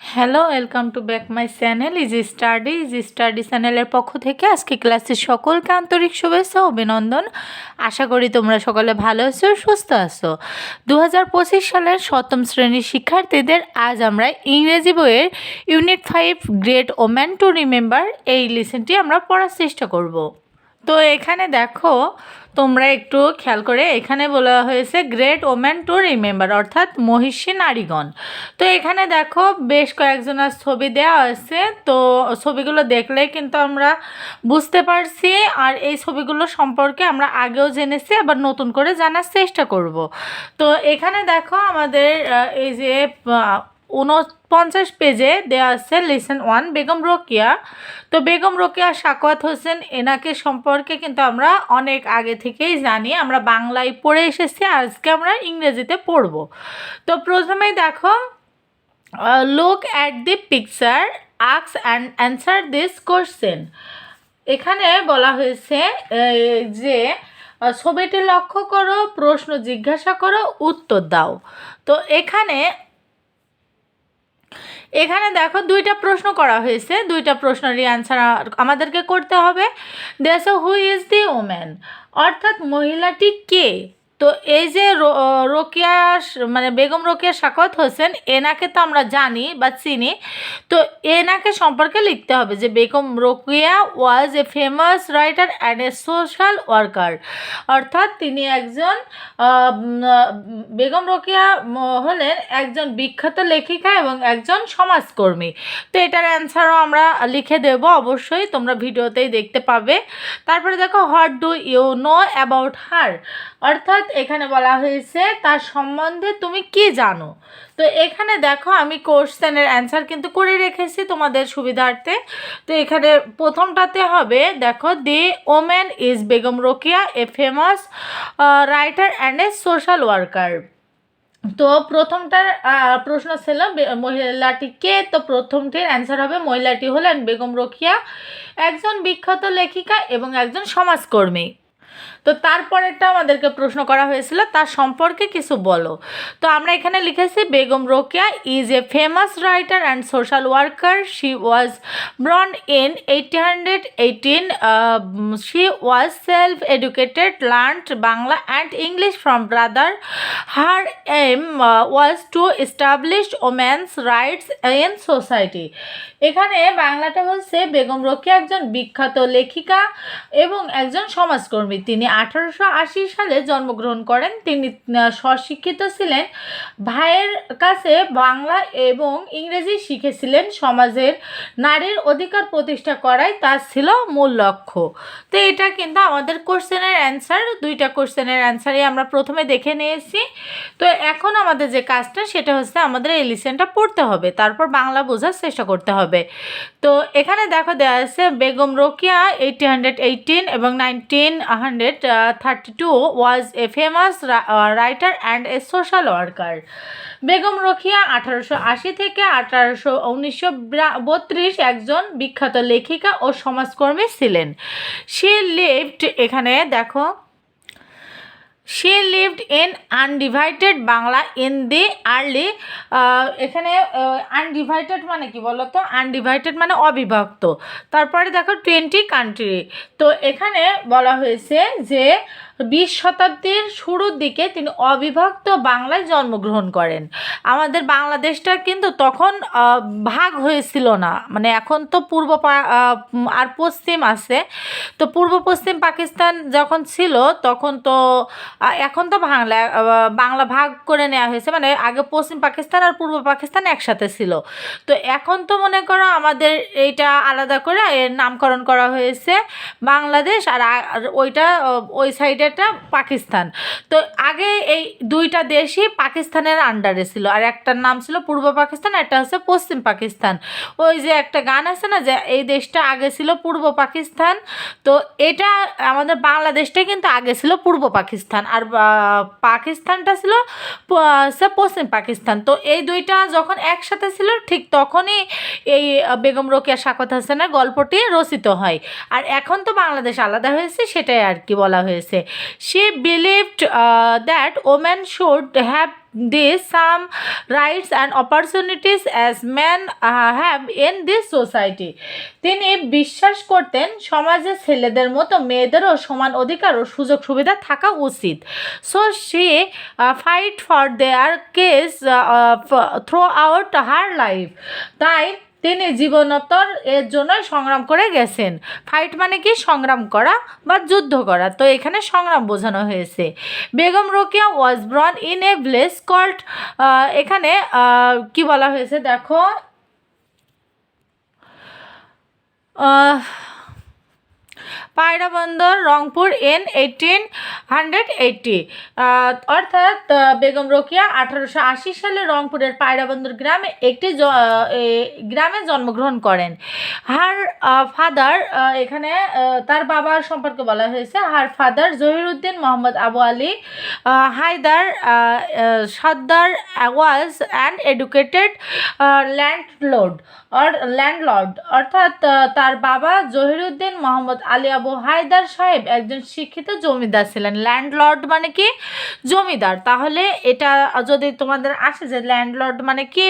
Hello welcome to back my channel easy study easy study চ্যানেলের পক্ষ থেকে আজকে ক্লাসের সকলকে আন্তরিক শুভেচ্ছা অভিনন্দন। আশা করি তোমরা সকলে ভালো আছো, সুস্থ আছো। দু হাজার পঁচিশ সালের সপ্তম শ্রেণির শিক্ষার্থীদের আজ আমরা ইংরেজি বইয়ের unit five great woman to remember এই লিসেনটি আমরা পড়ার চেষ্টা করব। তো এখানে দেখো, তোমরা একটু খেয়াল করে, এখানে বলা হয়েছে গ্রেট ওম্যান টু রিমেম্বার অর্থাৎ মহিষী নারীগণ। তো এখানে দেখো, বেশ কয়েকজনের ছবি দেওয়া আছে। তো ছবিগুলো দেখলে কিন্তু আমরা বুঝতে পারছি, আর এই ছবিগুলো সম্পর্কে আমরা আগেও জেনেছি, আবার নতুন করে জানার চেষ্টা করব। তো এখানে দেখো আমাদের এই যে উনপঞ্চাশ পেজে দেওয়া আছে লিসন ওয়ান বেগম রোকিয়া। তো বেগম রোকেয়া, সাকওয়াত হোসেন, এনাকে সম্পর্কে কিন্তু আমরা অনেক আগে থেকেই জানি। আমরা বাংলায় পড়ে এসেছি, আজকে আমরা ইংরেজিতে পড়ব। তো প্রথমেই দেখো লুক অ্যাট দি পিকচার আক্স অ্যান্ড অ্যান্সার দিস কোশ্চেন এখানে বলা হয়েছে যে ছবিটি লক্ষ্য করো, প্রশ্ন জিজ্ঞাসা করো, উত্তর দাও। তো এখানে এখানে দেখো দুইটা প্রশ্ন করা হয়েছে, দুইটা প্রশ্নেরই অ্যান্সার আমাদেরকে করতে হবে। দেশ হু ইজ দি ওম্যান অর্থাৎ মহিলাটি কে? তো এই যে রো- আহ, মানে বেগম রোকেয়া সাকত হোসেন এনাকে তো আমরা জানি বা চিনি তো এনাকে সম্পর্কে লিখতে হবে যে Begum Rokeya was a famous writer and a social worker অর্থাৎ তিনি একজন বেগম রোকেয়া হলেন একজন বিখ্যাত লেখিকা এবং একজন সমাজকর্মী। তো এটার অ্যান্সারও আমরা লিখে দেব অবশ্যই তোমরা ভিডিওতেই দেখতে পাবে। তারপরে দেখো what do you know about her অর্থাৎ এখানে বলা হয়েছে, তার সম্বন্ধে তুমি কি জানো? তো এখানে দেখো, আমি কোশ্চেনের অ্যান্সার কিন্তু করে রেখেছি তোমাদের সুবিধার্থে। তো এখানে প্রথমটাতে হবে, দেখো, the women is Begum Rokeya, a famous writer and a social worker. তো প্রথমটার প্রশ্ন ছিল মহিলাটি কে? তো প্রথমটির অ্যান্সার হবে, মহিলাটি হলেন বেগম রোকিয়া, একজন বিখ্যাত লেখিকা এবং একজন সমাজকর্মী। তো তারপরেরটা আমাদেরকে প্রশ্ন করা হয়েছিল তার সম্পর্কে কিছু বলো। তো আমরা এখানে লিখেছি, Begum Rokeya is a famous writer and social worker she was born in eighteen hundred eighteen she was self educated learned Bangla and English from brother her aim was to establish women's rights in society এখানে বাংলাটা হচ্ছে, বেগম রোকেয়া একজন বিখ্যাত লেখিকা এবং একজন সমাজকর্মী। তিনি আঠারোশো আশি সালে জন্মগ্রহণ করেন। তিনি স্বশিক্ষিত ছিলেন, ভাইয়ের কাছে বাংলা এবং ইংরেজি শিখেছিলেন। সমাজের নারীর অধিকার প্রতিষ্ঠা করাই তার ছিল মূল লক্ষ্য। তো এটা কিন্তু আমাদের কোশ্চেনের অ্যান্সার দুইটা কোশ্চেনের অ্যান্সারই আমরা প্রথমে দেখে নিয়েছি। তো এখন আমাদের যে কাজটা, সেটা হচ্ছে আমাদের এই লিসেনটা পড়তে হবে। তারপর বাংলা বোঝার চেষ্টা করতে হবে। তো এখানে দেখো দেওয়া আছে, Begum Rokeya eighty hundred eighteen এবং nineteen hundred thirty two was a famous writer and a social worker Begum Rokeya আঠারোশো আশি থেকে আঠারোশো উনিশশো বত্রিশ একজন বিখ্যাত লেখিকা ও সমাজকর্মী ছিলেন। সে লিভড এখানে, দেখো she lived in undivided Bangla in the early এখানে আনডিভাইডেড মানে কি বলতো? আনডিভাইডেড মানে অবিভক্ত। তারপরে দেখো টোয়েন্টি কান্ট্রি তো এখানে বলা হয়েছে যে বিশ শতাব্দীর শুরুর দিকে তিনি অবিভক্ত বাংলায় জন্মগ্রহণ করেন। আমাদের বাংলাদেশটা কিন্তু তখন ভাগ হয়েছিল না। মানে এখন তো পূর্ব আর পশ্চিম আছে। তো পূর্ব পশ্চিম পাকিস্তান যখন ছিল, তখন তো এখন তো বাংলা বাংলা ভাগ করে নেওয়া হয়েছে। মানে আগে পশ্চিম পাকিস্তান আর পূর্ব পাকিস্তান একসাথে ছিল। তো এখন তো মনে করো আমাদের এইটা আলাদা করে এর নামকরণ করা হয়েছে বাংলাদেশ। আর ওইটা ওই ওই সাইডেটা পাকিস্তান। তো আগে এই দুইটা দেশই পাকিস্তানের আন্ডারে ছিল। আর একটার নাম ছিল পূর্ব পাকিস্তান, একটা হচ্ছে পশ্চিম পাকিস্তান। ওই যে একটা গান আছে না যে, এই দেশটা আগে ছিল পূর্ব পাকিস্তান। তো এটা আমাদের বাংলাদেশটা কিন্তু আগে ছিল পূর্ব পাকিস্তান। আর পাকিস্তানটা ছিল পশ্চিম পাকিস্তান। তো এই দুইটা যখন একসাথে ছিল, ঠিক তখনই এই বেগম রোকেয়া, সাকত হাসানের গল্পটি রচিত হয়। আর এখন তো বাংলাদেশ আলাদা হয়েছে, সেটাই আর কি বলা হয়েছে। She believed that women should have this same rights and opportunities as man have in this society তিনি বিশ্বাস করতেন সমাজে ছেলেদের মতো মেয়েদেরও সমান অধিকার ও সুযোগ সুবিধা থাকা উচিত। So she fight for their case throughout her life তাই তিনি জীবনোত্তর এর জন্যই সংগ্রাম করে গেছেন। ফাইট মানে কি? সংগ্রাম করা বা যুদ্ধ করা। তো এখানে সংগ্রাম বোঝানো হয়েছে। Begum Rokeya was born in a village called এখানে কি বলা হয়েছে? দেখো Pairaband Rangpur in eighteen hundred eighty অর্থাৎ বেগম রোকিয়া আঠারোশো আশি সালে রংপুরের পায়রাবন্দর গ্রামে একটি গ্রামে জন্মগ্রহণ করেন। হার ফাদার এখানে তার বাবার সম্পর্কে বলা হয়েছে her father Zahiruddin Mohammad Abu Ali Haider ah, ah, Sardar was and educated landlord or landlord. অর্থাৎ তার বাবা জহিরুদ্দিন মোহাম্মদ আলী আবু হায়দার সাহেব একজন শিক্ষিত জমিদার ছিলেন। ল্যান্ডলর্ড মানে কি? জমিদার। তাহলে এটা যদি তোমাদের আসে যে ল্যান্ডলর্ড মানে কি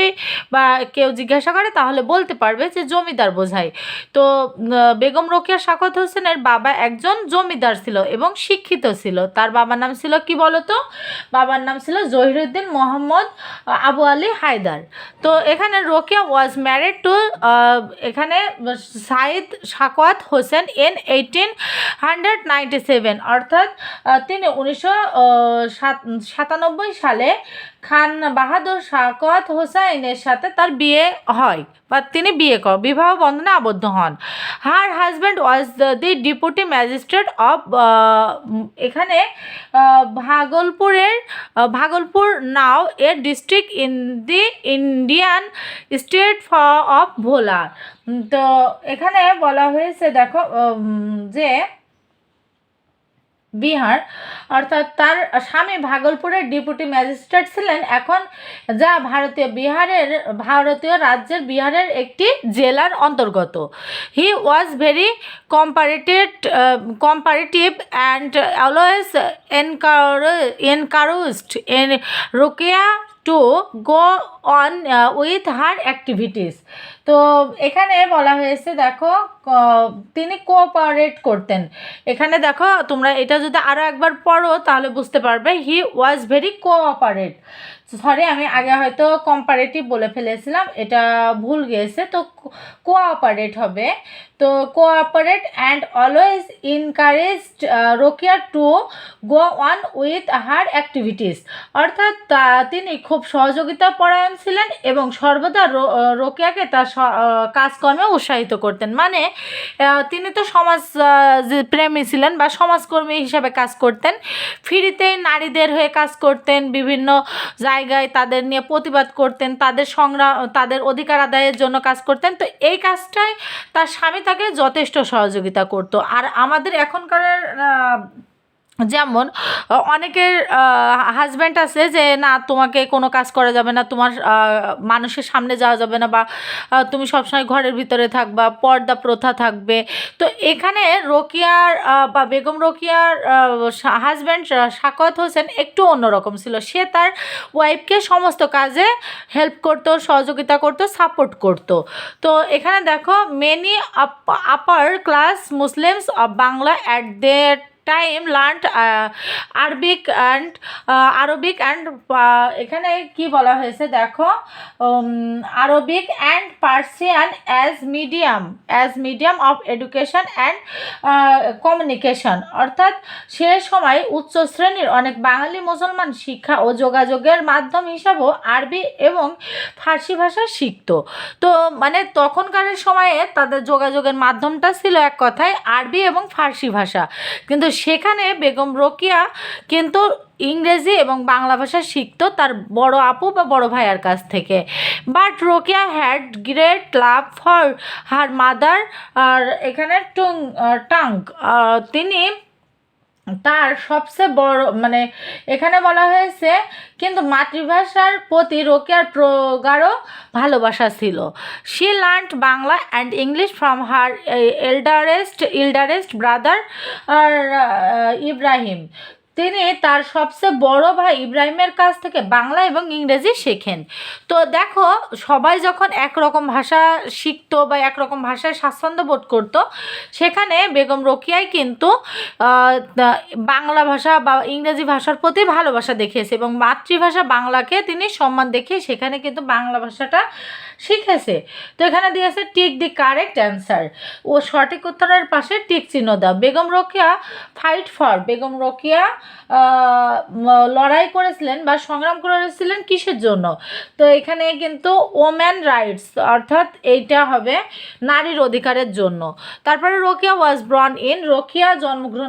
বা কেউ জিজ্ঞাসা করে, তাহলে বলতে পারবে যে জমিদার বোঝায় তো বেগম রোকেয়া শাকত হোসেনের বাবা একজন জমিদার ছিল এবং শিক্ষিত ছিল। তার বাবার নাম ছিল কি বলতো? বাবার নাম ছিল জহিরুদ্দিন মোহাম্মদ আবু আলী হায়দার। তো, এখানে রোকেয়া ওয়াজ ম্যারিড টু এখানে Syed Sakhawat Hossain in eighteen hundred ninety seven অর্থাৎ তিনি উনিশশো সাতানব্বই সালে খান বাহাদুর শাকওয়াত হোসাইনের সাথে তার বিয়ে হয় বা তিনি বিয়ে কর বিবাহ বন্ধনে আবদ্ধ হন। Her husband was the deputy magistrate of এখানে ভাগলপুরের ভাগলপুর নাও এর district in the Indian state of Bhola তো এখানে বলা হয়েছে দেখো যে বিহার, অর্থাৎ তার স্বামী ভাগলপুরের ডেপুটি ম্যাজিস্ট্রেট ছিলেন। এখন যা ভারতীয় বিহারের, ভারতীয় রাজ্যের বিহারের একটি জেলার অন্তর্গত। He was very কম্পারেটেড comparative and always এনকার encouraged N Rokeya to go on with her activities তো এখানে বলা হয়েছে, দেখো তিনি কোঅপারেট করতেন। এখানে দেখো, তোমরা এটা যদি আরও একবার পড়ো, তাহলে বুঝতে পারবে he was very cooperate sorry আমি আগে হয়তো কম্পারেটিভ বলে ফেলেছিলাম, এটা ভুল গিয়েছে তো কোঅপারেট হবে। তো cooperate and always encouraged Rokeya to go on with her activities অর্থাৎ তিনি খুব সহযোগিতা পরায়ণ ছিলেন এবং সর্বদা রোকেয়াকে তার কাজকর্মে উৎসাহিত করতেন। মানে তিনি তো সমাজ প্রেমী ছিলেন বা সমাজকর্মী হিসাবে কাজ করতেন। ফ্রিতেই নারীদের হয়ে কাজ করতেন, বিভিন্ন জায়গায় তাদের নিয়ে প্রতিবাদ করতেন, তাদের সংগ্রাম, তাদের অধিকার আদায়ের জন্য কাজ করতেন। তো এই কাজটাই তার স্বামী তাকে যথেষ্ট সহযোগিতা করতো। আর আমাদের এখনকার যেমন অনেকের হাজব্যান্ড আছে যে, না, তোমাকে কোনো কাজ করা যাবে না, তোমার মানুষের সামনে যাওয়া যাবে না বা তুমি সবসময় ঘরের ভিতরে থাকবা, পর্দা প্রথা থাকবে। তো এখানে রোকিয়ার বা বেগম রোকিয়ার হাজব্যান্ড সাকত হোসেন একটু অন্যরকম ছিল। সে তার ওয়াইফকে সমস্ত কাজে হেল্প করতো, সহযোগিতা করতো সাপোর্ট করতো। তো এখানে দেখো many upper class Muslims of Bangla at their time learn Arabic and Arabic and এখানে কি বলা হয়েছে দেখো? Arabic and Persian as medium as medium of education and communication অর্থাৎ সে সময় উচ্চ শ্রেণির অনেক বাঙালি মুসলমান শিক্ষা ও যোগাযোগের মাধ্যম হিসাবেও আরবি এবং ফার্সি ভাষা শিখতো। তো মানে তখনকার সময়ে তাদের যোগাযোগের মাধ্যমটা ছিল এক কথায় আরবি এবং ফার্সি ভাষা। কিন্তু সেখানে বেগম রোকিয়া কিন্তু ইংরেজি এবং বাংলা ভাষা শিখতো তার বড় আপু বা বড় ভাইয়ার কাছ থেকে। But Rokeya had great love for her mother আর এখানে টুং টাং তিনি তার সবচেয়ে বড় মানে এখানে বলা হয়েছে, কিন্তু মাতৃভাষার প্রতি রোকেয়ার প্রগাঢ় ভালোবাসা ছিল। She learn Bangla and English from her eldest eldest brother আর ইব্রাহিম তিনি তার সবচেয়ে বড় ভাই ইব্রাহিমের কাছ থেকে বাংলা এবং ইংরেজি শেখেন। তো দেখো, সবাই যখন একরকম ভাষা শিখতো বা একরকম ভাষায় স্বাচ্ছন্দ্য বোধ করতো, সেখানে বেগম রোকিয়াই কিন্তু বাংলা ভাষা বা ইংরেজি ভাষার প্রতি ভালোবাসা দেখিয়েছে এবং মাতৃভাষা বাংলাকে তিনি সম্মান দেখিয়ে সেখানে কিন্তু বাংলা ভাষাটা শিখেছে তো এখানে দিয়েছে টিক দি কারেক্ট অ্যান্সার ও সঠিক উত্তরের পাশে টিক চিহ্ন দাও। বেগম রোকেয়া ফাইট ফর বেগম রোকেয়া লড়াই করেছিলেন বা সংগ্রাম করেছিলেন কিসের জন্য? তো এখানে কিন্তু ওম্যান রাইটস অর্থাৎ এইটা হবে নারীর অধিকারের জন্য। তারপরে Rokeya was born in Rokeya জন্মগ্রহণ